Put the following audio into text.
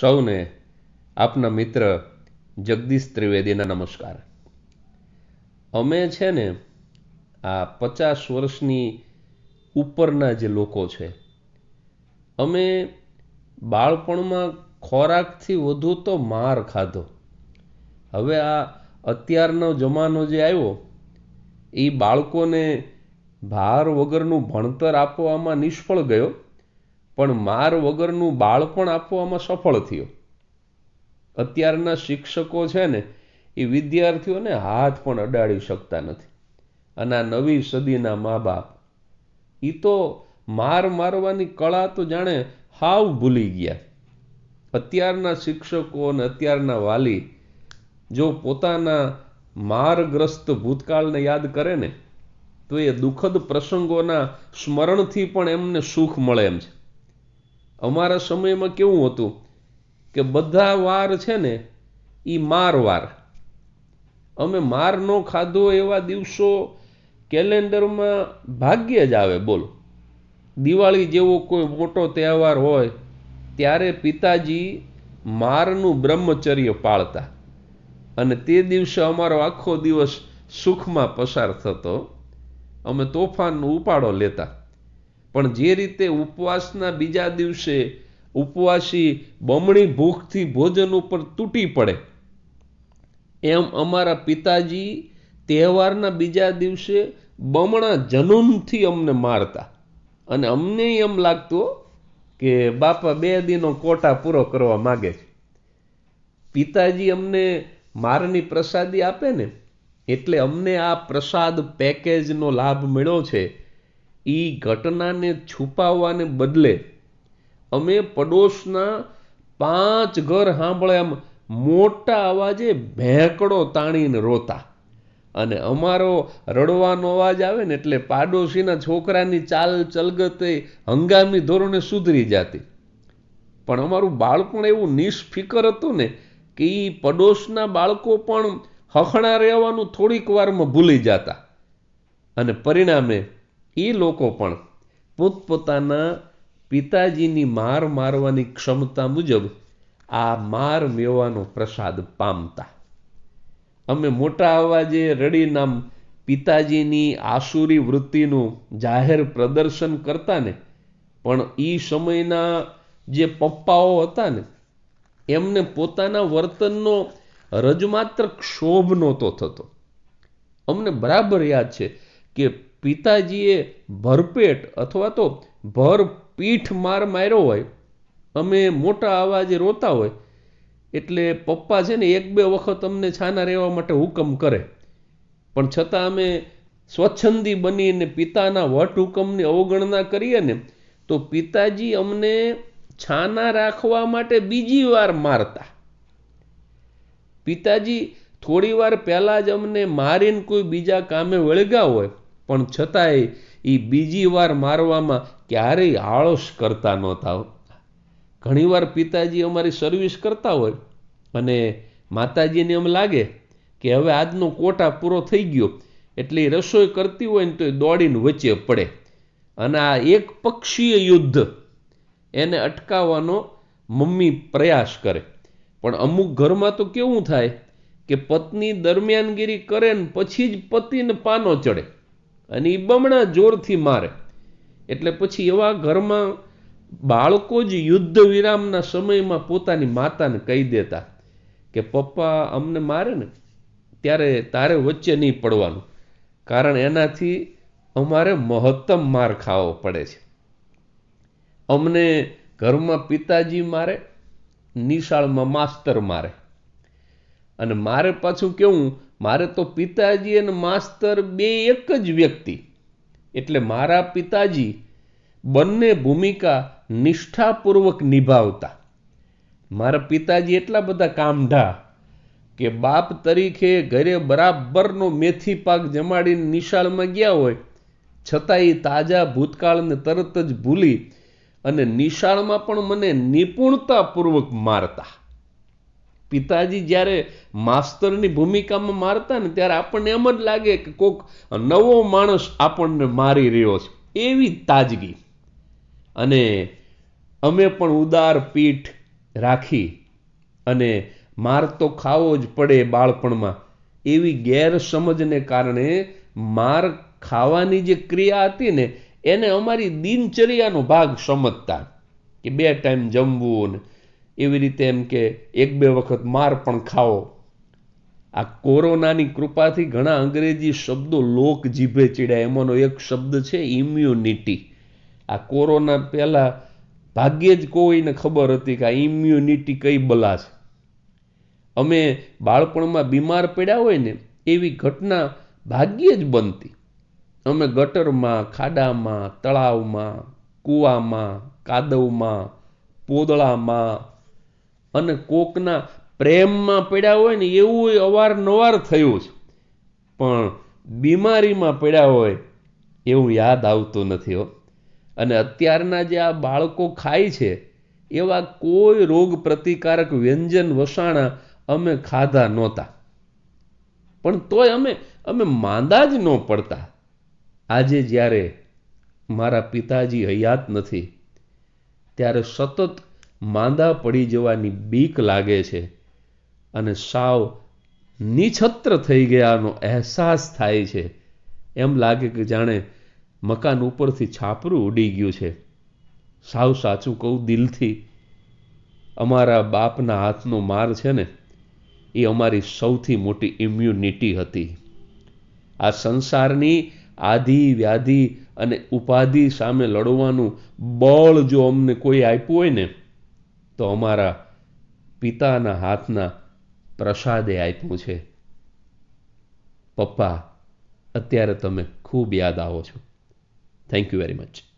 સૌને આપના મિત્ર જગદીશ ત્રિવેદીના નમસ્કાર. અમે છે ને આ પચાસ વર્ષની ઉપરના જે લોકો છે, અમે બાળપણમાં ખોરાકથી વધુ તો માર ખાધો. હવે આ અત્યારનો જમાનો જે આવ્યો એ બાળકોને ભાર વગરનું ભણતર આપવામાં નિષ્ફળ ગયો. પણ માર વગરનું બાળપણ આપવામાં સફળ થયો. અત્યારના શિક્ષકો છે ને, એ વિદ્યાર્થીઓને હાથ પણ અડાડી શકતા નથી. અને આ નવી સદીના મા બાપ એ તો માર મારવાની કળા તો જાણે હાવ ભૂલી ગયા. અત્યારના શિક્ષકો અને અત્યારના વાલી, જો પોતાના મારગ્રસ્ત ભૂતકાળને યાદ કરે ને, તો એ દુઃખદ પ્રસંગોના સ્મરણથી પણ એમને સુખ મળે એમ છે. અમારા સમયમાં કેવું હતું કે બધા વાર છે ને એ માર વાર. અમે માર ન ખાધો એવા દિવસો કેલેન્ડરમાં ભાગ્યે જ આવે, બોલો. દિવાળી જેવો કોઈ મોટો તહેવાર હોય, ત્યારે પિતાજી મારનું બ્રહ્મચર્ય પાળતા. અને તે દિવસે અમારો આખો દિવસ સુખમાં પસાર થતો. અમે તોફાનનો ઉપાડો લેતા. પણ જે રીતે ઉપવાસના બીજા દિવસે ઉપવાસી બમણી ભૂખથી ભોજન ઉપર તૂટી પડે, એમ અમારા પિતાજી તહેવારના બીજા દિવસે બમણા જનુનથી અમને મારતા. અને અમને એમ લાગતું કે બાપા બે દિનો કોટા પૂરો કરવા માગે છે. પિતાજી અમને મારની પ્રસાદી આપે ને, એટલે અમને આ પ્રસાદ પેકેજનો લાભ મળ્યો છે. એ ઘટનાને છુપાવવાને બદલે અમે પડોશના પાંચ ઘર સાંભળે એમ મોટા અવાજે ભેંકડો તાણીને રોતા. અને અમારો રડવાનો અવાજ આવે ને એટલે પાડોશીના છોકરાની ચાલ ચલગતે હંગામી ધોરણે સુધરી જતી. પણ અમારું બાળપણ એવું નિષ્ફિકર હતું ને કે એ પડોશના બાળકો પણ હખણા રહેવાનું થોડીક વારમાં ભૂલી જતા. અને પરિણામે એ લોકો પણ પોતપોતાના પિતાજીની માર મારવાની ક્ષમતા મુજબ આ માર મેવાનો પ્રસાદ પામતા. અમે મોટા અવાજે રડી નામ પિતાજીની આસુરી વૃત્તિનું જાહેર પ્રદર્શન કરતા ને પણ એ સમયના જે પપ્પાઓ હતા ને એમને પોતાના વર્તનનો રજમાત્ર ક્ષોભ નહોતો થતો. અમને બરાબર યાદ છે કે પિતાજીએ ભરપેટ અથવા તો ભર પીઠ માર માર્યો હોય, અમે મોટા અવાજે રોતા હોય, એટલે પપ્પા છે ને એક બે વખત અમને છાના રહેવા માટે હુકમ કરે. પણ છતાં અમે સ્વચ્છંદી બનીને પિતાના વટ હુકમની અવગણના કરીએ ને, તો પિતાજી અમને છાના રાખવા માટે બીજી વાર મારતા. પિતાજી થોડી વાર પહેલાં જ અમને મારીને કોઈ બીજા કામે વળગા હોય પણ છતાંય એ બીજી વાર મારવામાં ક્યારેય આળસ કરતા નહોતા ઘણીવાર પિતાજી અમારી સર્વિસ કરતા હોય અને માતાજીને એમ લાગે કે હવે આજનો કોટા પૂરો થઈ ગયો. એટલે રસોઈ કરતી હોય ને તો એ દોડીને વચ્ચે પડે. અને આ એક પક્ષીય યુદ્ધ એને અટકાવવાનો મમ્મી પ્રયાસ કરે. પણ અમુક ઘરમાં તો કેવું થાય કે પત્ની દરમિયાનગીરી કરે ને પછી જ પતિને પાનો ચડે. અને એ બમણા જોરથી મારે. એટલે પછી એવા ઘરમાં બાળકો જ યુદ્ધ વિરામના સમયમાં પોતાની માતાને કહી દેતા કે, પપ્પા, અમને મારે ને ત્યારે તારે વચ્ચે નહીં પડવાનું. કારણ એનાથી અમારે મહત્તમ માર ખાવો પડે છે. અમને ઘરમાં પિતાજી મારે, નિશાળમાં માસ્તર મારે. અને મારે પાછું કેવું મારે તો પિતાજી અને માસ્તર બે એક જ વ્યક્તિ. એટલે મારા પિતાજી બંને ભૂમિકા નિષ્ઠાપૂર્વક નિભાવતા. મારા પિતાજી એટલા બધા કામઢા કે બાપ તરીકે ઘરે બરાબરનો મેથી પાક જમાડીને નિશાળમાં ગયા હોય છતાં એ તાજા ભૂતકાળને તરત જ ભૂલી અને નિશાળમાં પણ મને નિપુણતાપૂર્વક મારતા. પિતાજી જ્યારે માસ્તરની ભૂમિકામાં મારતા ને ત્યારે આપણને એમ જ લાગે કે કોક નવો માણસ આપણને મારી રહ્યો છે. એવી તાજગી. અને અમે પણ ઉદાર પીઠ રાખી અને માર તો ખાવો જ પડે બાળપણમાં. એવી ગેરસમજને કારણે માર ખાવાની જે ક્રિયા હતી ને, એને અમારી દિનચર્યાનો ભાગ સમજતા કે બે ટાઈમ જમવું ને એવી રીતે એમ કે એક બે વખત માર પણ ખાઓ. આ કોરોનાની કૃપાથી ઘણા અંગ્રેજી શબ્દો લોક જીભે ચીડ્યા. એમાંનો એક શબ્દ છે ઇમ્યુનિટી આ કોરોના પહેલાં ભાગ્યે જ કોઈને ખબર હતી કે આ ઇમ્યુનિટી કઈ બલા છે. અમે બાળપણમાં બીમાર પડ્યા હોય ને, એવી ઘટના ભાગ્યે જ બનતી. અમે ગટરમાં, ખાડામાં, તળાવમાં, કૂવામાં, કાદવમાં, પોદળામાં અને કોકના પ્રેમમાં પડ્યા હોય ને એવું અવારનવાર થયું છે. પણ બીમારીમાં પડ્યા હોય એવું યાદ આવતું નથી હો. અને અત્યારના જે આ બાળકો ખાય છે, એવા કોઈ રોગ પ્રતિકારક વ્યંજન વસાણા અમે ખાધા નહોતા. પણ તોય અમે અમે માંદા જ ન પડતા. આજે જ્યારે મારા પિતાજી હયાત નથી, ત્યારે સતત માંદા પડી જવાની બીક લાગે છે અને સાવ નિછત્ર થઈ ગયાનો અહેસાસ થાય છે. એમ લાગે કે જાણે મકાન ઉપરથી છાપરું ઉડી ગયું છે. સાવ સાચું કહું દિલથી, અમારા બાપના હાથનો માર છે ને, એ અમારી સૌથી મોટી ઇમ્યુનિટી હતી. આ સંસારની આધિ વ્યાધિ અને ઉપાધિ સામે લડવાનું બળ જો અમને કોઈ આપ્યું હોય ને તો અમારા પિતાના હાથના પ્રસાદે આપ્યું છે. પપ્પા, અત્યારે તમે ખૂબ યાદ આવો છો. Thank you very much